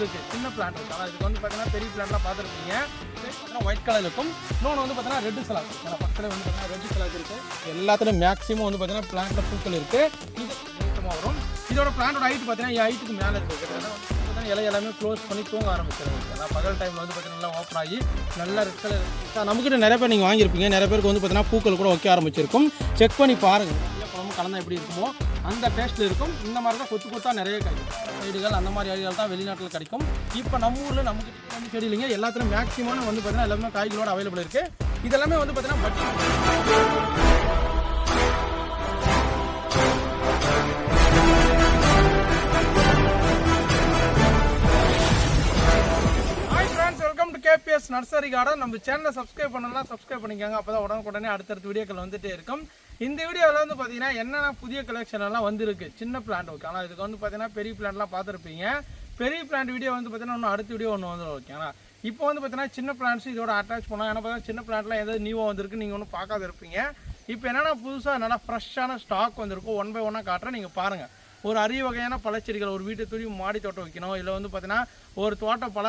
இருக்குது சின்ன பிளான் இருக்கு. ஆனால் இதுக்கு வந்து பார்த்தீங்கன்னா பெரிய பிளான்லாம் பார்த்துருப்பீங்க. பார்த்தீங்கன்னா ஒயிட் கலர் இருக்கும். இன்னொன்று வந்து பார்த்தீங்கன்னா ரெட் சலாக் ஏன்னா பக்கத்தில் வந்து பார்த்தீங்கன்னா ரெட் சலாக் இருக்குது எல்லாத்துலையும் மேக்ஸிமம் வந்து பார்த்தீங்கன்னா பிளான்ட்டில் பூக்கள் இருக்குது இது நீட்டமாக வரும். இதோட பிளான்டோட ஹைட் பார்த்தீங்கன்னா ஹைட்டுக்கு மேலே இருக்குது கிட்டத்தட்ட பார்த்தீங்கன்னா இலை எல்லாமே க்ளோஸ் பண்ணி தூங்க ஆரம்பிச்சிருக்கு ஏன்னா பகல் டைமில் வந்து பார்த்தீங்கன்னா நல்லா ஓப்பன் ஆகி நல்லா ரெட் கலர் நம்மக்கிட்ட நிறைய பேர் நீங்கள் வாங்கியிருப்பீங்க. நிறைய பேருக்கு வந்து பார்த்தீங்கன்னா பூக்கள் கூட வைக்க ஆரம்பிச்சிருக்கும். செக் பண்ணி பாருங்கள் நிறைய குழம்பு கலந்தா எப்படி இருக்குமோ. அந்த டேஸ்ட்டில் இருக்கும். இந்த மாதிரி தான் கொத்து கொத்தா நிறைய கிடைக்கும் சைடுகள் அந்த மாதிரி ஐடியால் தான் வெளிநாட்டில் கிடைக்கும். இப்போ நம்ம ஊரில் நமக்கு வந்து செடி இல்லைங்க. எல்லாத்துலையும் மேக்ஸிமம் வந்து பார்த்தீங்கன்னா எல்லாமே காய்களோட அவைலபிள் இருக்குது இதெல்லாமே வந்து பார்த்தீங்கன்னா பட்ஜெட் கேபிஎஸ் நர்சரி கார்டன் நம்ம சேனலை சப்ஸ்கிரைப் பண்ணலாம் சப்ஸ்கிரைப் பண்ணிக்கோங்க. அப்போ தான் உடனுக்குடனே அடுத்தடுத்த வீடியோக்கள் வந்துட்டே இருக்கும். இந்த வீடியோவில் வந்து பார்த்தீங்கன்னா என்னென்ன புதிய கலெக்ஷன் எல்லாம் வந்துருக்கு? சின்ன பிளான்ட் ஓகே ஆனால் இதுக்கு வந்து பார்த்தீங்கன்னா பெரிய பிளான்ட்லாம் பார்த்துருப்பீங்க. பெரிய பிளான்ட் வீடியோ வந்து பார்த்தீங்கன்னா இன்னும் அடுத்த வீடியோ ஒன்று வந்துடும் ஓகேங்களா இப்போ வந்து பார்த்தீங்கன்னா சின்ன பிளான்ட்ஸ் இதோட அட்டாச் பண்ணலாம் ஏன்னா பார்த்தீங்கன்னா சின்ன பிளான்ட்லாம் எதாவது நியூவாக வந்திருக்கு நீங்கள் ஒன்றும் பார்க்காத இருப்பீங்க. இப்போ என்னென்னா புதுசாக நல்லா ஃப்ரெஷ்ஷான ஸ்டாக் வந்திருக்கும். ஒன் பை ஒன்னாக காட்டுறேன் நீங்கள் பாருங்கள் ஒரு அரிய வகையான பழச்செடிகள் ஒரு வீட்டை துணி மாடி தோட்டம் வைக்கணும். இல்லை வந்து பார்த்தீங்கன்னா ஒரு தோட்டம் பழ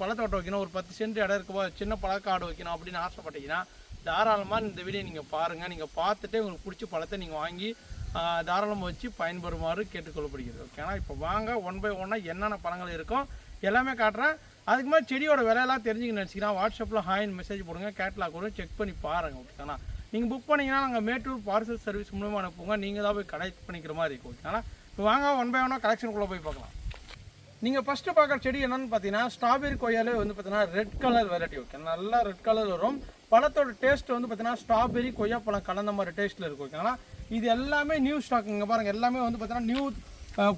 பழத்தோட்டம் வைக்கணும். ஒரு பத்து சென்ட் இடம் இருக்குப்போ சின்ன பழக்காடு வைக்கணும் அப்படின்னு ஆசைப்பட்டீங்கன்னா தாராளமாக இந்த வீடியோ நீங்கள் பாருங்கள் நீங்கள் பார்த்துட்டு உங்களுக்கு பிடிச்ச பழத்தை நீங்கள் வாங்கி தாராளமாக வச்சு பயன்பெறுமாறு கேட்டுக்கொள்ளப்படுகிறது. ஓகேனா இப்போ வாங்க ஒன் பை ஒன்னாக என்னென்ன பழங்கள் இருக்கும் எல்லாமே காட்டுறேன். அதுக்கு மாதிரி செடியோட விலையெல்லாம் தெரிஞ்சுக்க நினச்சிக்கிறேன் வாட்ஸ்அப்பில் ஹாயின் மெசேஜ் போடுங்க. கேட்லாக் வரும் செக் பண்ணி பாருங்கள் ஓகேனா நீங்கள் புக் பண்ணீங்கன்னா நாங்கள் மேட்டூர் பார்சல் சர்வீஸ் மூலமாக அனுப்புங்க. நீங்கள் தான் போய் கலெக்ட் பண்ணிக்கிற மாதிரி இருக்கும் ஓகேனா இப்போ வாங்க ஒன் பை ஒன்னாக கலெக்ஷனுக்குள்ளே போய் பார்க்கலாம். நீங்கள் ஃபஸ்ட்டு பார்க்குற செடி என்னென்னு பார்த்தீங்கன்னா ஸ்ட்ராபெரி கொய்யாலே வந்து பார்த்தீங்கன்னா ரெட் கலர் வெரைட்டி ஓகே நல்லா ரெட் கலர் வரும். பழத்தோட டேஸ்ட் வந்து பார்த்தீங்கன்னா ஸ்ட்ராபெரி கொய்யா பழம் கலந்த மாதிரி டேஸ்ட்டில் இருக்கும். ஓகேங்களா இது எல்லாமே நியூ ஸ்டாக் இங்கே பாருங்கள் எல்லாமே வந்து பார்த்தீங்கன்னா நியூ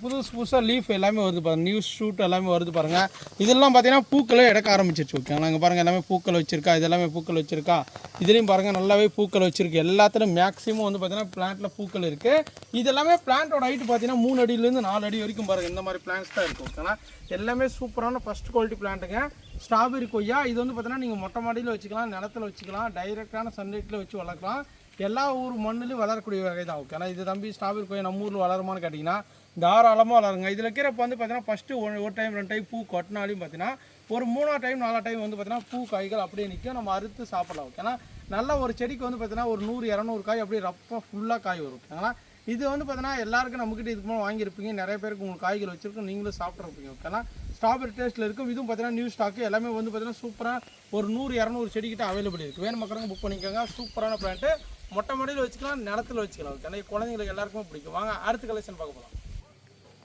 புதுசு புதுசாக லீஃப் எல்லாமே வருது பாருங்கள் நியூ ஷூட் எல்லாமே வருது பாருங்கள் இதெல்லாம் பார்த்தீங்கன்னா பூக்களை எடுக்க ஆரம்பிச்சிருச்சு ஓகேங்களா இங்கே பாருங்கள் எல்லாமே பூக்கள் வச்சுருக்கா? இது எல்லாமே பூக்கள் வச்சுருக்கா? இதுலேயும் பாருங்கள் நல்லாவே பூக்கள் வச்சுருக்கு. எல்லாத்துலையும் மேக்ஸிமம் வந்து பார்த்தீங்கன்னா பிளான்ட்டில் பூக்கள் இருக்குது இதெல்லாமே பிளான்ட்டோட ஹைட் பார்த்தீங்கன்னா மூணு அடியிலேருந்து நாலு அடி வரைக்கும் பாருங்கள் இந்த மாதிரி பிளான்ஸ் தான் இருக்குது ஓகேங்களா எல்லாமே சூப்பரான ஃபஸ்ட் குவாலிட்டி பிளான்ட்டுங்க ஸ்ட்ராபெரி கொய்யா இது வந்து பார்த்தீங்கன்னா நீங்கள் மொட்டை மாடியில் வச்சுக்கலாம் நிலத்துல வச்சுக்கலாம் டைரெக்டான சன்லைட்டில் வச்சு வளர்க்கலாம். எல்லா ஊர் மண்ணுலையும் வளரக்கூடிய வகை தான் ஓகே ஆனால் இது தம்பி ஸ்ட்ராபெரி கொய்யா நம்ம ஊரில் வளருமான்னு கேட்டிங்கன்னா தாராளமாக வளருங்க. இதில் இருக்கிறப்ப வந்து பார்த்தீங்கன்னா ஃபஸ்ட்டு ஒரு ஒரு டைம் ரெண்டு டைம் பூ கொட்டினாலையும் பார்த்தீங்கன்னா ஒரு மூணாவது டைம் நாலா டைம் வந்து பார்த்தீங்கன்னா பூ காய்கள் அப்படியே நிற்கும் நம்ம அறுத்து சாப்பிடலாம் ஓகேனா நல்ல ஒரு செடிக்கு வந்து பார்த்தீங்கன்னா ஒரு நூறு இரநூறு காய் அப்படியே ரப்பாக ஃபுல்லாக காய் வரும் ஓகேங்களா இது வந்து பார்த்தீங்கன்னா எல்லாருக்கும் நம்மக்கிட்ட இதுக்கு மேலே வாங்கியிருப்பீங்க. நிறைய பேருக்கு உங்களுக்கு காய்கள் வச்சுருக்கோம். நீங்களும் சாப்பிட்ருப்பீங்க ஓகேனா ஸ்ட்ராபெரி டேஸ்ட்டில் இருக்கும். இதுவும் பார்த்தீங்கன்னா நியூ ஸ்டாக்கு எல்லாமே வந்து பார்த்தீங்கன்னா சூப்பராக ஒரு நூறு இரநூறு செடிக்கிட்ட அவைலபிள் இருக்குது வேணும் மக்களுக்கு புக் பண்ணிக்கோங்க சூப்பரான பிளான்ட்டு மொட்டை மாடியில் வச்சுக்கலாம். நிலத்துல வச்சுக்கலாம் ஓகே குழந்தைங்களுக்கு எல்லாருக்குமே பிடிக்கும். வாங்க அடுத்த கலெக்ஷன் பார்க்க போகலாம்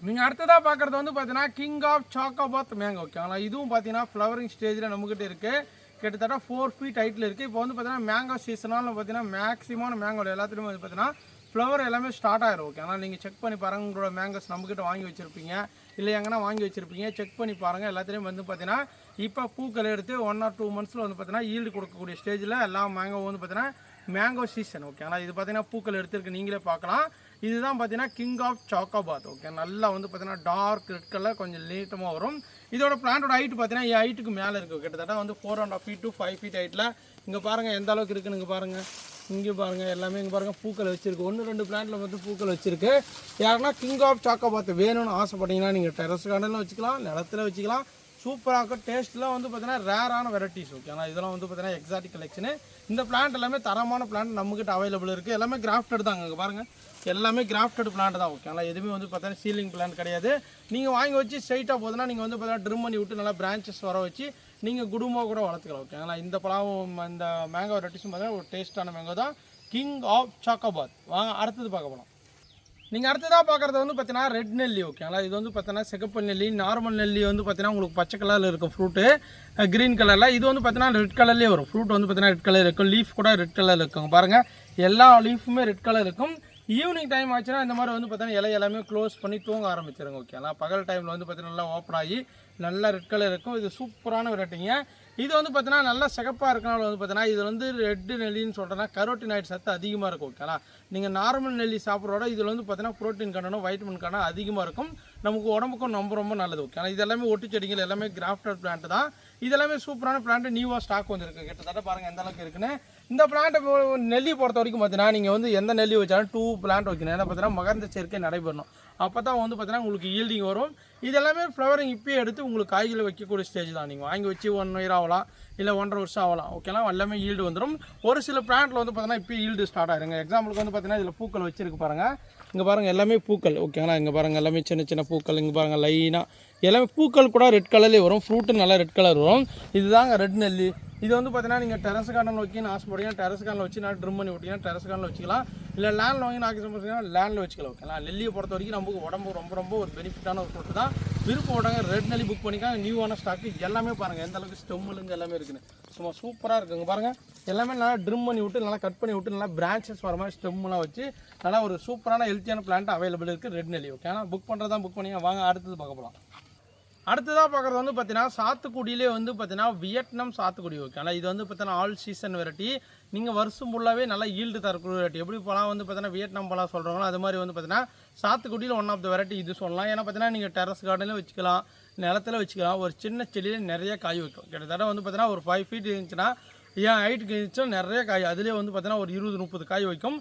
நீங்கள் அடுத்ததாக பார்க்குறது வந்து பார்த்தீங்கன்னா கிங் ஆஃப் சாக்கோபாத் மேங்கோ ஓகேங்களா இதுவும் பார்த்தீங்கன்னா ஃப்ளவரிங் ஸ்டேஜில் நம்மக்கிட்ட இருக்குது கிட்டத்தட்ட ஃபோர் ஃபீட் ஹைட்டில் இருக்குது இப்போ வந்து பார்த்தீங்கன்னா மேங்கோ சீசனால் பார்த்தீங்கன்னா மேக்ஸிமான மேங்கோ எல்லாத்துலேயுமே வந்து பார்த்தீங்கன்னா ஃப்ளவர் எல்லாமே ஸ்டார்ட் ஆகிரும் ஓகே ஆனால் நீங்கள் செக் பண்ணி பாருங்கள் உங்களோட மேங்கோஸ் நம்மக்கிட்ட வாங்கி வச்சுருப்பீங்க. இல்லை எங்கன்னா வாங்கி வச்சுருப்பீங்க செக் பண்ணி பாருங்கள் எல்லாத்துலேயும் வந்து பார்த்தீங்கன்னா இப்போ பூக்கள் எடுத்து ஒன் ஆர் டூ மந்த்ஸில் வந்து பார்த்தீங்கன்னா ஈல்டு கொடுக்கக்கூடிய ஸ்டேஜில் எல்லா மேங்கோ வந்து பார்த்தீங்கன்னா மேங்கோ சீசன் ஓகே ஆனால் இது பார்த்தீங்கன்னா பூக்கள் எடுத்துருக்கு நீங்களே பார்க்கலாம். இதுதான் பார்த்தீங்கன்னா கிங் ஆஃப் சாக்கோபாத் ஓகே நல்லா வந்து பார்த்தீங்கன்னா டார்க் ரெட் கலர் கொஞ்சம் லேட்டமாக வரும். இதோட பிளான்ட்டோட ஹைட் பார்த்தீங்கன்னா என் ஹைட்டுக்கு மேலே இருக்குது கிட்டத்தட்ட வந்து four and half feet to five feet ஹைட்டில் இங்கே பாருங்கள் எந்த அளவுக்கு இருக்குன்னு இங்கே பாருங்கள் இங்கே பாருங்கள் எல்லாமே இங்கே பாருங்கள் பூக்கள் வச்சுருக்கு. ஒன்று ரெண்டு பிளான்ட்டில் வந்து பூக்கள் வச்சுருக்கு. யாருன்னா கிங் ஆஃப் சாக்கோபாத் வேணும்னு ஆசைப்பட்டீங்கன்னா நீங்கள் டெரஸ் கார்டனில் வச்சுக்கலாம் நிலத்துல வச்சுக்கலாம். சூப்பராக இருக்கும். டேஸ்ட்லாம் வந்து பார்த்தீங்கன்னா ரேரான வெரைட்டிஸ் ஓகே ஆனால் இதெல்லாம் வந்து பார்த்தீங்கன்னா எக்ஸாட்டிக் கலெக்ஷனு இந்த பிளான்ட் எல்லாமே தரமான பிளான்ட் நம்மக்கிட்ட அவைலபிள் இருக்குது எல்லாமே கிராஃப்டட் தாங்க பாருங்கள் எல்லாமே கிராஃப்டட் பிளான்ட் தான் ஓகே ஆனால் எதுவுமே வந்து பார்த்தீங்கன்னா சீலிங் பிளான்ட் கிடையாது. நீங்கள் வாங்கி வச்சு ஸ்ட்ரைட்டாக போதுன்னா நீங்கள் வந்து பார்த்தீங்கன்னா ட்ரிம் பண்ணி விட்டு நல்லா பிரான்ச்சஸ் வர வச்சு நீங்கள் குடும்பமாக கூட வளர்த்துக்கலாம் ஓகேங்களா இந்த பழம் இந்த மேங்கோ ரெட்டிஸும் பார்த்தீங்கன்னா ஒரு டேஸ்ட்டான மேங்கோ தான். கிங் ஆஃப் சாக்கோபாத் வாங்க அடுத்தது பார்க்க போகலாம் நீங்கள் அடுத்ததாக பார்க்குறது வந்து பார்த்தீங்கன்னா ரெட் நெல்லி ஓகேங்களா இது வந்து பார்த்தீங்கன்னா சிகப்பு நெல்லி நார்மல் நெல்லி வந்து பார்த்தீங்கன்னா உங்களுக்கு பச்சை கலரில் இருக்கும் ஃப்ரூட்டு க்ரீன் கலரில் இது வந்து பார்த்தீங்கன்னா ரெட் கலர்லேயே வரும். ஃப்ரூட் வந்து பார்த்தீங்கன்னா ரெட் கலர் இருக்கும். லீஃப் கூட ரெட் கலர் இருக்கும். பாருங்கள் எல்லா லீஃபுமே ரெட் கலர் இருக்கும். ஈவினிங் டைம் ஆச்சுன்னா இந்த மாதிரி வந்து பார்த்தீங்கன்னா இலை எல்லாமே க்ளோஸ் பண்ணி தூங்க ஆரம்பிச்சிருங்க ஓகேங்களா பகல் டைமில் வந்து பார்த்தீங்கன்னா நல்லா ஓப்பன் ஆகி நல்லா ரெட் கலர் இருக்கும். இது சூப்பரான வெரைட்டிங்க. இது வந்து பார்த்தீங்கன்னா நல்லா சிகப்பாக இருக்கனால வந்து பார்த்தீங்கன்னா இது வந்து ரெட்டு நெல்லின்னு சொல்கிறேன்னா கரோட்டினாய்டு சத்து அதிகமாக இருக்கும் ஓகேங்களா நீங்கள் நார்மல் நெல்லி சாப்பிட்றோட இதில் வந்து பார்த்தீங்கன்னா ப்ரோட்டீன் கண்டனும் வைட்டமின் கண்டனும் அதிகமாக இருக்கும். நமக்கு உடம்புக்கும் ரொம்ப ரொம்ப நல்லது ஓகே ஆனால் இது எல்லாமே ஒட்டு செடிகள் எல்லாமே கிராஃப்டட் பிளான்ட் தான். இது எல்லாமே சூப்பரான பிளான்ட் நியூவாக ஸ்டாக் வந்துருக்கு. கிட்டத்தட்ட பாருங்கள் எந்த அளவுக்கு இருக்குன்னு. இந்த பிளான்ட்டை நெல்லி பொறுத்த வரைக்கும் பார்த்தீங்கன்னா நீங்கள் வந்து எந்த நெல்லி வச்சாலும் டூ பிளான்ட் வைக்கணும். ஏன்னா பார்த்தீங்கன்னா மகர்ந்த சேர்க்கை நடைபெறணும். அப்போ தான் வந்து பார்த்தீங்கன்னா உங்களுக்கு ஈல்டிங் வரும். இது எல்லாமே ஃப்ளவரிங் இப்போயே எடுத்து உங்களுக்கு காய்களை வைக்கக்கூடிய ஸ்டேஜ் தான். நீங்கள் வாங்கி வச்சு ஒன் இயர் ஆகலாம் இல்லை ஒன்றரை வருஷம் ஆகலாம். ஓகேலாம் எல்லாமே ஈல்டு வந்துடும் ஒரு சில பிளான்ட்டில் வந்து பார்த்தீங்கன்னா இப்போ ஈல்டு ஸ்டார்ட் ஆயிருங்க. எக்ஸாம்பிளுக்கு வந்து பார்த்தீங்கன்னா இதில் பூக்கள் வச்சிருக்கு பாருங்கள் இங்கே பாருங்கள் எல்லாமே பூக்கள். ஓகேங்களா இங்கே பாருங்கள் எல்லாமே சின்ன சின்ன பூக்கள். இங்கே பாருங்கள் லைனாக எல்லாமே பூக்கள் கூட ரெட் கலர்லேயே வரும். ஃப்ரூட்டு நல்லா ரெட் கலர் வரும். இதுதாங்க ரெட் நெல்லி. இது வந்து பார்த்தீங்கன்னா நீங்கள் டெரஸ் கார்டன் வைக்கணும்னு ஆசைப்படுறீங்க. டெரஸ் கார்டன் வச்சு நான் ட்ரிம் பண்ணி விட்டீங்கன்னா டெரஸ் கார்டில் வச்சுக்கலாம். இல்லை லேண்டில் வாங்கி நான் ஆசைப்படுறீங்கன்னா லேண்டில் வச்சுக்கலாம் ஓகேங்களா நெல்லியை பொறுத்த வரைக்கும் நமக்கு உடம்பு ரொம்ப ரொம்ப ஒரு பெனிஃபிட்டான ஒரு ஃப்ரூட் தான். விருப்பம் விடாங்க ரெட் நெல்லி புக் பண்ணிக்காங்க நியூவான ஸ்டாக்கு எல்லாமே பாருங்கள் எந்த அளவுக்கு ஸ்டெம்முலுங்க எல்லாமே இருக்குன்னு. சும்மா சூப்பராக இருக்குங்க. பாருங்கள் எல்லாமே நல்லா ட்ரிம் பண்ணி விட்டு நல்லா கட் பண்ணி விட்டு நல்லா பிரான்ச்சஸ் வர மாதிரி ஸ்டெம்லாம் வச்சு நல்லா ஒரு சூப்பரான ஹெல்த்தியான பிளான்ட் அவைலபிள் இருக்குது ரெட் நெல்லி ஓகே ஆனால் புக் பண்ணுறதா புக் பண்ணிங்க. வாங்க அடுத்தது பார்க்க போகலாம் அடுத்ததாக பார்க்குறது வந்து பார்த்தீங்கன்னா சாத்துக்குடியிலே வந்து பார்த்தீங்கன்னா வியட்நாம் சாத்துக்குடி ஓகே ஆனால் இது வந்து பார்த்தீங்கன்னா ஆல் சீசன் வெரைட்டி நீங்கள் வருஷம் ஃபுல்லாகவே நல்லா ஈல்டு தரக்கூடிய வெரைட்டி எப்படி பழம் வந்து பார்த்தீங்கன்னா வியட்நாம் பழம் சொல்கிறாங்களோ அது மாதிரி வந்து பார்த்தீங்கன்னா சாத்துக்குடியில் ஒன் ஆஃப் த வெரைட்டி இது சொல்லலாம். ஏன்னா பார்த்தீங்கன்னா நீங்கள் டெரஸ் கார்டனில் வச்சுக்கலாம் நிலத்துல வச்சுக்கலாம். ஒரு சின்ன செடியில் நிறைய காய் வைக்கும் கிட்டத்தட்ட வந்து பார்த்தீங்கன்னா ஒரு ஃபைவ் ஃபீட் இருந்துச்சுன்னா ஏன் ஹைட்டுக்கு இருந்துச்சுன்னா நிறைய காய் அதுலேயே வந்து பார்த்தீங்கன்னா ஒரு இருபது முப்பது காய் வைக்கும்.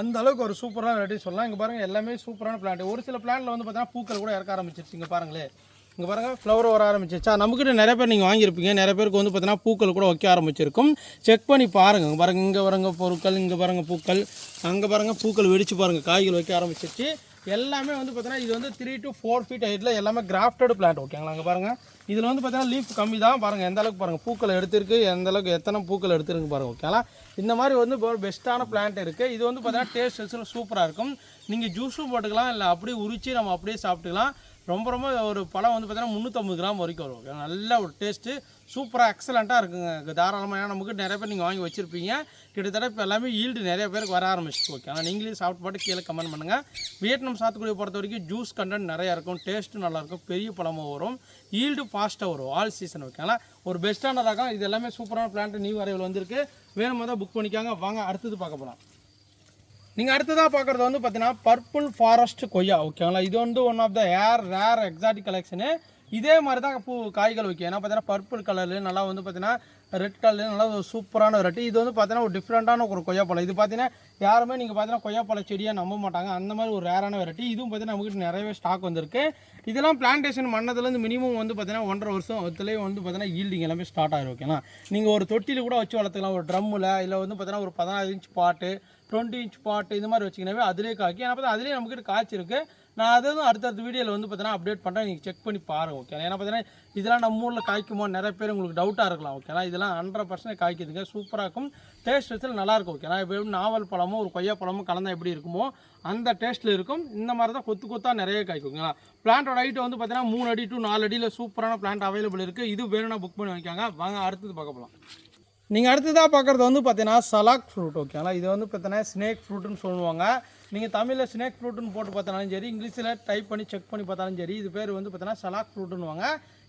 அந்த அளவுக்கு ஒரு சூப்பரான வெரைட்டி சொல்லலாம். இங்கே பாருங்கள் எல்லாமே சூப்பரான பிளான்ட் ஒரு சில பிளான்ட்டில் வந்து பார்த்தீங்கன்னா பூக்கள் கூட இறக்க ஆரம்பிச்சிருச்சு. இங்கே பாருங்களேன். இங்கே பாருங்கள் ஃப்ளவர் வர ஆரம்பிச்சிச்சா நம்மக்கிட்ட நிறைய பேர் நீங்கள் வாங்கியிருப்பீங்க. நிறைய பேருக்கு வந்து பார்த்தீங்கன்னா பூக்கள் கூட வைக்க ஆரம்பிச்சிருக்கும். செக் பண்ணி பாருங்கள் இங்கே பாருங்கள் இங்கே பாருங்க பொருட்கள் இங்கே பாருங்கள் பூக்கள். அங்கே பாருங்கள் பூக்கள் வெடிச்சு பாருங்கள் காய்கள் வைக்க ஆரம்பிச்சிருச்சு. எல்லாமே வந்து பார்த்தீங்கன்னா இது வந்து த்ரீ டு ஃபோர் ஃபீட் ஹைட்டில் எல்லாமே கிராஃப்டட் பிளான்ட் ஓகேங்களா அங்கே பாருங்கள் இதில் வந்து பார்த்தீங்கன்னா லீஃப் கம்மி தான். பாருங்கள் எந்த அளவுக்கு பாருங்கள் பூக்கள் எடுத்திருக்கு எந்த அளவுக்கு எத்தனை பூக்கள் எடுத்துருக்கு பாருங்கள் ஓகேங்களா இந்த மாதிரி வந்து ஒரு பெஸ்ட்டான பிளான்ட் இருக்குது இது வந்து பார்த்தீங்கன்னா டேஸ்ட் சூப்பராக இருக்கும். நீங்கள் ஜூஸும் போட்டுக்கலாம் இல்லை அப்படியே உரிச்சு நம்ம அப்படியே சாப்பிட்டுக்கலாம். ரொம்ப ரொம்ப ஒரு பழம் வந்து பார்த்தீங்கன்னா முந்நூற்றம்பது கிராம் வரைக்கும் வரும். ஓகே. நல்ல ஒரு டேஸ்ட்டு சூப்பராக எக்ஸலண்ட்டாக இருக்குங்க. தாராளமாக ஏன்னா நமக்கு நிறைய பேர் நீங்கள் வாங்கி வச்சுருப்பீங்க. கிட்டத்தட்ட இப்போ எல்லாமே ஈல்டு நிறைய பேருக்கு வர ஆரம்பிச்சிட்டு ஓகே ஆனால் நீங்களே சாப்பிட்டு பாட்டு கீழே கமெண்ட் பண்ணுங்கள் வியட்நாம் சாத்துக்குடியை பொறுத்த வரைக்கும் ஜூஸ் கண்டென்ட் நிறையா இருக்கும். டேஸ்ட்டும் நல்லாயிருக்கும் பெரிய பழமாக வரும். ஈல்டு ஃபாஸ்ட்டாக வரும். ஆல் சீசன் ஓகேங்களா ஒரு பெஸ்ட்டான ரகம் இது எல்லாமே சூப்பரான பிளான்ட் நியூ வரைவில் வந்திருக்கு. வேணுமா தான் புக் பண்ணிக்காங்க. வாங்க அடுத்தது பார்க்க போகலாம் நீங்கள் அடுத்ததாக பார்க்குறது வந்து பார்த்தீங்கன்னா பர்பிள் ஃபாரஸ்ட் கொய்யா ஓகேங்களா இது வந்து one of the uh rare exotic collection இதே மாதிரி தான் பூ காய்கள் ஓகே ஏன்னா பார்த்தீங்கன்னா பர்பிள் கலர்ல நல்லா வந்து பார்த்தீங்கன்னா ரெட் கலர்ல நல்லா ஒரு சூப்பரான வெரைட்டி இது வந்து பார்த்தீங்கன்னா ஒரு டிஃப்ரெண்ட்டான ஒரு கொய்யாப்பழம் இது பார்த்தீங்கன்னா யாருமே நீங்கள் பார்த்தீங்கன்னா கொய்யாப்பழ செடியாக நம்ப மாட்டாங்க. அந்த மாதிரி ஒரு ரேரான வெரைட்டி இதுவும் பார்த்தீங்கன்னா நமக்கு நிறையவே ஸ்டாக் வந்திருக்கு. இதெல்லாம் பிளான்டேஷன் பண்ணதுலேருந்து மினிமம் வந்து பார்த்தீங்கன்னா ஒன்றரை வருஷம் அதுலேயே வந்து பார்த்தீங்கன்னா ஈல்டிங் எல்லாமே ஸ்டார்ட் ஆயிரும் ஓகேங்களா நீங்கள் ஒரு தொட்டியில் கூட வச்சு வளர்த்துக்கலாம். ஒரு ட்ரம்மில் இல்லை வந்து பார்த்தீங்கன்னா ஒரு பதினாறு இன்ச் பாட்டு டுவெண்ட்டி இன்ச் பாட்டு இந்த மாதிரி வச்சிங்கனாவே அதிலே காய்க்கும் ஏன்னா பார்த்தா அதிலே நம்மக்கிட்ட காய்ச்சி இருக்குது நான் அதுவும் அடுத்தடுத்த வீடியோவில் வந்து பார்த்தீங்கன்னா அப்டேட் பண்ணுறேன் நீங்கள் செக் பண்ணி பாருங்கள் ஓகே ஏன்னா பார்த்தீங்கன்னா இதெல்லாம் நம்ம ஊரில் காய்க்குமோ நிறைய பேர் உங்களுக்கு டவுட்டாக இருக்கலாம் ஓகேனா இதெல்லாம் ஹண்ட்ரட் பர்சன்ட் காய்க்குதுங்க. சூப்பராக இருக்கும். டேஸ்ட் வச்சு நல்லாயிருக்கும் ஓகேனா இப்போ எப்படி நாவல் பழமோ ஒரு கொய்யா பழமும் கலந்தா எப்படி இருக்குமோ அந்த டேஸ்ட்டில் இருக்கும். இந்த மாதிரி தான் கொத்து கொத்தாக நிறைய காய்க்குங்களா பிளான்ட்டோட ஹைட் வந்து பார்த்தீங்கன்னா மூணு அடி டு நாலு அடியில் சூப்பரான பிளான்ட் அவைலபிள் இருக்குது இது வேணும்னா புக் பண்ணி வைக்காங்க வாங்க அடுத்தது பார்க்க போகலாம் நீங்கள் அடுத்ததாக பார்க்குறது வந்து பார்த்தீங்கன்னா சலாக் ஃப்ரூட் ஓகேங்களா இது வந்து பார்த்தீங்கன்னா ஸ்னேக் ஃப்ரூட்டுன்னு சொல்லுவாங்க. நீங்கள் தமிழில் ஸ்னேக் ஃப்ரூட்டுன்னு போட்டு பார்த்தாலும் சரி இங்கிலீஷில் டைப் பண்ணி செக் பண்ணி பார்த்தாலும் சரி இது பேர் வந்து பார்த்தீங்கன்னா சலாக் ஃப்ரூட்டுன்னுவாங்க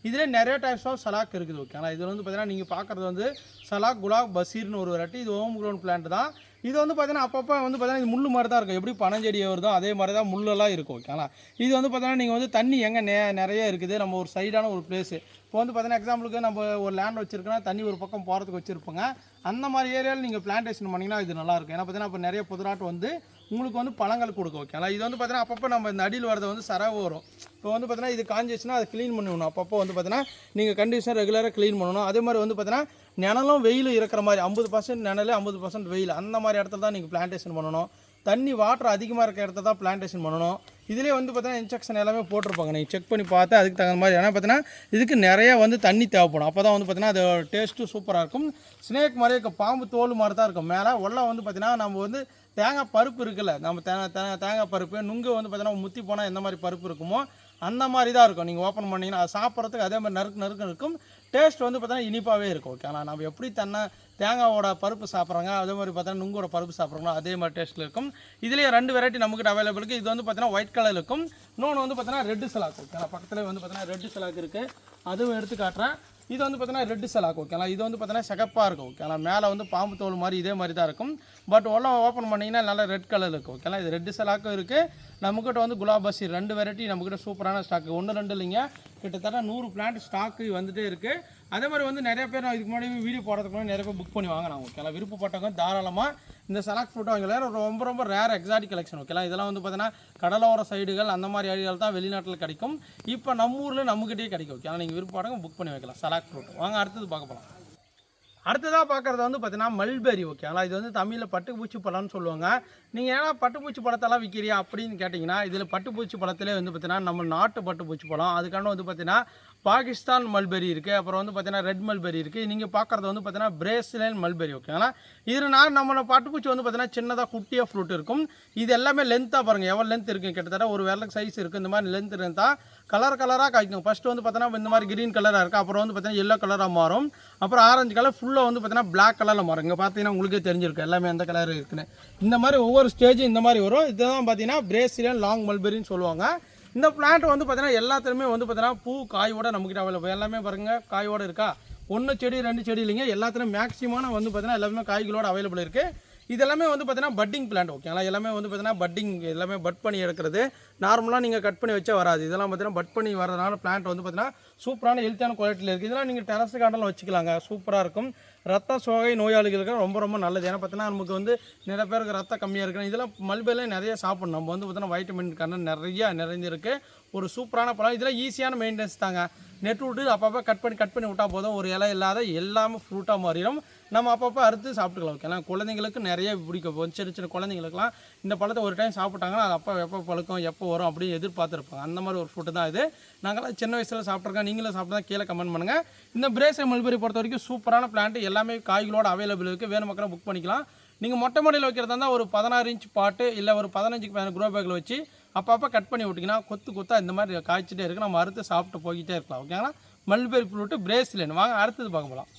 இதில் நிறைய டைப்ஸ் ஆஃப் சலாக் இருக்குது ஓகேங்களா இது வந்து பார்த்தீங்கன்னா நீங்கள் பார்க்குறது வந்து சலாக் குலாப் பசீர்னு ஒரு வெரைட்டி இது ஹோம் க்ரோன் பிளான்ட் தான். இது வந்து பார்த்தீங்கன்னா அப்பப்போ வந்து பார்த்தீங்கன்னா இது முள் மாதிரி தான் இருக்கும். எப்படி பனஞ்செடி வருதோ அதே மாதிரி தான் முள்ளெல்லாம் இருக்கும் ஓகேங்களா இது வந்து பார்த்தீங்கன்னா நீங்கள் வந்து தண்ணி எங்கே நே நிறைய இருக்குது. நம்ம ஒரு சைடான ஒரு பிளேஸு இப்போ வந்து பார்த்தீங்கன்னா எக்ஸாம்பிளுக்கு நம்ம ஒரு லேண்ட் வச்சிருக்கோன்னா தண்ணி ஒரு பக்கம் போகிறதுக்கு வச்சுருப்போங்க. அந்த மாதிரி ஏரியாவில் நீங்கள் பிளான்டேஷன் பண்ணிங்கன்னா இது நல்லாயிருக்கும் ஏன்னா பார்த்தீங்கன்னா இப்போ நிறைய புதுராட்டு வந்து உங்களுக்கு வந்து பழங்கள் கொடுக்கும் ஓகேங்களா இது வந்து பார்த்தீங்கன்னா அப்பப்போ நம்ம இந்த அடியில் வரது வந்து சரவு வரும். இப்போ வந்து பார்த்தீங்கன்னா இது காஞ்சிச்சுன்னா அதை க்ளீன் பண்ணணும் அப்பப்போ வந்து பார்த்தீங்கன்னா நீங்கள் கண்டிஷன் ரெகுலராக க்ளீன் பண்ணணும். அதே மாதிரி வந்து பார்த்தீங்கன்னா நிழலும் வெயிலும் இருக்கிற மாதிரி ஐம்பது பர்சன்ட் நிழல் ஐம்பது பர்சன்ட் வெயில். அந்த மாதிரி இடத்துல தான் நீங்கள் பிளான்டேஷன் பண்ணணும். தண்ணி வாட்டர் அதிகமாக இருக்க இடத்த தான் பிளான்டேஷன் பண்ணணும். இதுலேயே வந்து பார்த்தீங்கன்னா இன்ஜெக்ஷன் எல்லாமே போட்டிருப்பாங்க. நீங்கள் செக் பண்ணி பார்த்து அதுக்கு தகுந்த மாதிரி. ஏன்னா பார்த்தீங்கன்னா இதுக்கு நிறைய வந்து தண்ணி தேவைப்படும். அப்போ தான் வந்து பார்த்தீங்கன்னா அது டேஸ்ட்டும் சூப்பராக இருக்கும். ஸ்னேக் மாதிரி இருக்க பாம்பு தோல் மாதிரி தான் இருக்கும். மேலே உள்ள வந்து பார்த்தீங்கன்னா நம்ம வந்து தேங்காய் பருப்பு இருக்குல்ல நம்ம தேங்காய் தேங்காய் தேங்காய் பருப்பு நுங்கு வந்து பார்த்தீங்கன்னா முத்தி போனால் எந்த மாதிரி பருப்பு இருக்குமோ அந்த மாதிரி தான் இருக்கும். நீங்கள் ஓப்பன் பண்ணிங்கன்னா அது சாப்பிட்றதுக்கு அதே மாதிரி நறுக்கு நறுக்கு இருக்கும். டேஸ்ட் வந்து பார்த்தினா இனிப்பாகவே இருக்கும் ஓகே ஆனால் நம்ம எப்படி தன்னை தேங்காவோட பருப்பு சாப்பிட்றாங்க அதே மாதிரி பார்த்தீங்கன்னா நுங்கோட பருப்பு சாப்பிட்றாங்களோ அதே மாதிரி டேஸ்ட்டில் இருக்கும். இதுலேயே ரெண்டு வெரைட்டி நம்மக்கிட்ட அவைலபிள் இருக்குது இது வந்து பார்த்தீங்கன்னா ஒயிட் கலர் இருக்கும். இன்னொன்று வந்து பார்த்தீங்கன்னா ரெட்டு சலாக் ஓகேங்களா பக்கத்தில் வந்து பார்த்தீங்கன்னா ரெட்டு சலாக் இருக்குது அதுவும் எடுத்து காட்டுறேன். இது வந்து பார்த்தீங்கன்னா ரெட்டு சலாக் ஓகேங்களா இது வந்து பார்த்தீங்கன்னா சிகப்பாக இருக்கும் ஓகேங்களா மேலே வந்து பாம்பு தோல் மாதிரி இதே மாதிரி தான் இருக்கும். பட் உள்ள ஓப்பன் பண்ணிங்கன்னா நல்லா ரெட் கலர் இருக்கும் ஓகேங்களா இது ரெட்டு சலாக்கும் இருக்குது நம்மக்கிட்ட வந்து குலாபாசி ரெண்டு வெரைட்டி நம்மக்கிட்ட சூப்பரான ஸ்டாக் ஒன்று ரெண்டு இல்லைங்க. கிட்டத்தட்ட நூறு பிளான்ட் ஸ்டாக்கு வந்துட்டே இருக்குது அதே மாதிரி வந்து நிறைய பேர் நான் இதுக்கு முன்னாடி வீடியோ போடுறதுக்கு முன்னாடி நிறைய பேர் புக் பண்ணி வாங்கினாங்க ஓகேலாம் விருப்பப்பட்டவங்க தாராளமாக இந்த செலக்ட் ஃப்ரூட் வாங்கல ரொம்ப ரொம்ப ரேர் எக்ஸாட்டிக் கலெக்ஷன் ஓகேலாம் இதெல்லாம் வந்து பார்த்தீங்கன்னா கடலோர சைடுகள் அந்த மாதிரி ஏரியாவில் தான் வெளிநாட்டில் கிடைக்கும். இப்போ நம்ம ஊரில் நம்மகிட்டயே கிடைக்கும். ஓகேங்களா நீங்கள் விருப்பப்பட்டவங்க புக் பண்ணி வைக்கலாம். செலக்ட் ஃப்ரூட் வாங்க அடுத்தது பார்க்க போகலாம் அடுத்ததாக பார்க்குறது வந்து பார்த்தீங்கன்னா மல்பெரி ஓகேங்களா இது வந்து தமிழில் பட்டுப்பூச்சி பழம்னு சொல்லுவாங்க. நீங்கள் ஏன்னா பட்டுப்பூச்சி பழத்தெல்லாம் விற்கிறியா அப்படின்னு கேட்டிங்கன்னா இதில் பட்டுப்பூச்சி பழத்திலே வந்து பார்த்தீங்கன்னா நம்ம நாட்டு பட்டுப்பூச்சி பழம். அதுக்கான வந்து பார்த்தீங்கன்னா பாகிஸ்தான் மல்பெரி இருக்குது அப்புறம் வந்து பார்த்தீங்கன்னா ரெட் மல்பெரி இருக்குது நீங்கள் பார்க்குறது வந்து பார்த்தீங்கன்னா பிரேசிலியன் மல்பெரி ஓகேங்களா இதில் நான் நம்மளோட பட்டுப்பூச்சி வந்து பார்த்தீங்கன்னா சின்னதாக குட்டியாக ஃப்ரூட் இருக்கும். இது எல்லாமே லென்த்தாக பாருங்கள் எவ்வளோ லென்த் இருக்குது கிட்டத்தட்ட ஒரு விரலுக்கு சைஸ் இருக்குது இந்த மாதிரி லென்த் இருந்தால் கலர் கலராக காய்க்கும் ஃபஸ்ட்டு வந்து பார்த்தீங்கன்னா இந்த மாதிரி கிரீன் கலராக இருக்குது அப்புறம் வந்து பார்த்தீங்கன்னா எல்லோ கலராக மாறும். அப்புறம் ஆரஞ்சு கலர் ஃபுல்லாக வந்து பார்த்தீங்கன்னா பிளாக் கலரில் மாறும். இங்கே பார்த்தீங்கன்னா உங்களுக்கே தெரிஞ்சிருக்கும். எல்லாமே எந்த கலர் இருக்குன்னு. இந்த மாதிரி ஒவ்வொரு ஸ்டேஜ் இந்த மாதிரி வரும். இதுதான் பார்த்தீங்கன்னா பிரேசிலியன் லாங் மல்பெரின்னு சொல்லுவாங்க. இந்த பிளான்ட் வந்து பார்த்தீங்கன்னா எல்லாத்துலேயுமே வந்து பார்த்தீங்கன்னா பூ காயோட நம்மக்கிட்ட அவைலபிள் எல்லாமே பாருங்கள் காயோட இருக்கா? ஒன்று செடி ரெண்டு செடி இல்லைங்க. எல்லாத்துலையும் மேக்ஸிமான வந்து பார்த்தீங்கன்னா எல்லாமே காய்களோட அவைலபிள் இருக்குது இது எல்லாமே வந்து பார்த்தீங்கன்னா பட்டிங் பிளான்ட் ஓகேங்களா எல்லாமே வந்து பார்த்தீங்கன்னா பட்டிங் எல்லாமே பட் பண்ணி எடுக்கிறது. நார்மலாக நீங்கள் கட் பண்ணி வச்சா வராது. இதெல்லாம் பார்த்தீங்கன்னா பட் பண்ணி வரதுனால பிளான்ட் வந்து பார்த்தீங்கன்னா சூப்பரான ஹெல்த்தியான குவாலிட்டியில் இருக்குது இதெல்லாம் நீங்கள் டெரஸ் கார்டனில் வச்சுக்கலாங்க. சூப்பராக இருக்கும். ரத்த சோகை நோயாளிகளுக்கு ரொம்ப ரொம்ப நல்லது. ஏன்னா பார்த்தீங்கன்னா நமக்கு வந்து நிறைய பேருக்கு ரத்தம் கம்மியாக இருக்குது இதெல்லாம் மல்பெல்லாம் நிறைய சாப்பிடணும். நம்ம வந்து பார்த்தீங்கன்னா வைட்டமின் கண்ணன் நிறையா நிறைஞ்சிருக்கு. ஒரு சூப்பரான பழம். இதெல்லாம் ஈஸியான மெயின்டெனன்ஸ் தாங்க. நெட் விட்டு அப்பப்போ கட் பண்ணி கட் பண்ணி விட்டால் போதும். ஒரு இலை இல்லாத எல்லாமே ஃப்ரூட்டாக மாறிடும். நம்ம அப்பப்போ அறுத்து சாப்பிட்டுக்கலாம் ஓகேங்களா குழந்தைங்களுக்கு நிறைய பிடிக்கும். இப்போ சின்ன சின்ன குழந்தைங்களுக்குலாம் இந்த பழத்தை ஒரு டைம் சாப்பிட்டாங்கன்னா அது அப்போ எப்போ பழுக்கும் எப்போ வரும் அப்படின்னு எதிர்பார்த்துருப்பாங்க. அந்த மாதிரி ஒரு ஃபுட்டு தான் இது. நாங்களாம் சின்ன வயசில் சாப்பிட்ருக்கோம் நீங்களும் சாப்பிட்டா கீழே கமெண்ட் பண்ணுங்கள் இந்த பிரேசர் மல்பெரி பொறுத்த வரைக்கும் சூப்பரான பிளான்ட் எல்லாமே காய்களோட அவைலபிள் இருக்குது வேணும் மக்களாக புக் பண்ணிக்கலாம். நீங்கள் மொட்டை மாடியில் வைக்கிறதா இருந்தால் ஒரு பதினாறு இன்ச் பாட்டு இல்லை ஒரு பதினஞ்சுக்கு பதினஞ்சு குரோ பேக்கில் வச்சு அப்பப்போ கட் பண்ணி விட்டிங்கன்னா கொத்து கொத்தா இந்த மாதிரி காய்ச்சிட்டே இருக்குது நம்ம அறுத்து சாப்பிட்டு போய்கிட்டே இருக்கலாம் ஓகேங்களா மல்பெரி ஃப்ரூட்டு பிரேஸ்லேன் வாங்க அடுத்தது பார்க்க போகலாம்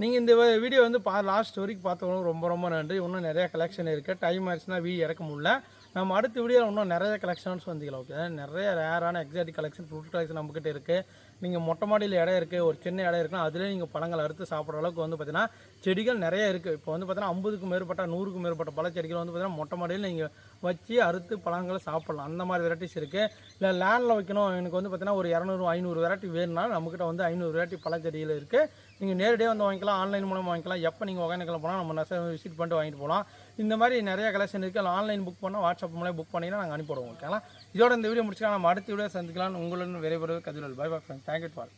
நீங்கள் இந்த வீடியோ வந்து பா லாஸ்ட் வரைக்கும் பார்த்தவங்களுக்கு ரொம்ப ரொம்ப நன்றி. இன்னும் நிறையா கலெக்ஷன் இருக்குது டைம் ஆயிடுச்சுன்னா வீடியோ இறக்க முடியல. நம்ம அடுத்த வீடியோ இன்னும் நிறைய கலெக்ஷன்ஸ் வந்துக்கலாம் ஓகே நிறைய ரேரான எக்ஸாட்டிக் கலெக்ஷன் ஃப்ரூட் கலெக்ஷன் நம்மக்கிட்ட இருக்குது நீங்கள் மொட்டை மாடியில் இடம் இருக்குது ஒரு சின்ன இடம் இருக்குன்னா அதிலே நீங்கள் பழங்கள் அறுத்து சாப்பிட்ற அளவுக்கு வந்து பார்த்தீங்கன்னா செடிகள் நிறைய இருக்குது இப்போ வந்து பார்த்தீங்கன்னா ஐம்பதுக்கும் மேற்பட்ட நூறுக்கும் மேற்பட்ட பழச்செடிகள் வந்து பார்த்தீங்கன்னா மொட்டை மாடியில் நீங்கள் வச்சு அறுத்து பழங்களை சாப்பிட்லாம். அந்த மாதிரி வெரைட்டிஸ் இருக்குது இல்லை லேண்டில் வைக்கணும். எனக்கு வந்து பார்த்தீங்கன்னா ஒரு இரநூறு ஐநூறு வெரைட்டி வேணும்னா நம்மக்கிட்ட வந்து ஐநூறு வெரைட்டி பழச்செடிகள் இருக்குது நீங்கள் நேரடியாக வந்து வாங்கிக்கலாம். ஆன்லைன் மூலமாக வாங்கிக்கலாம். எப்போ நீங்கள் ஒகேனக்கல் போனால் நம்ம நெச விசிட் பண்ணிட்டு வாங்கிட்டு போகலாம் இந்த மாதிரி நிறைய கலெக்ஷன் இருக்குது ஆன்லைன் புக் பண்ணால் வாட்ஸ்அப் மூலம் புக் பண்ணிங்கன்னா நாங்கள் அனுப்பிடுவோம் ஓகேங்களா இதோட இந்த வீடியோ முடிச்சுக்கலாம். நம்ம அடுத்த வீடியோ சந்திக்கலாம். உங்களுடன் விரைவில் கதிரல். Bye bye friends thank you for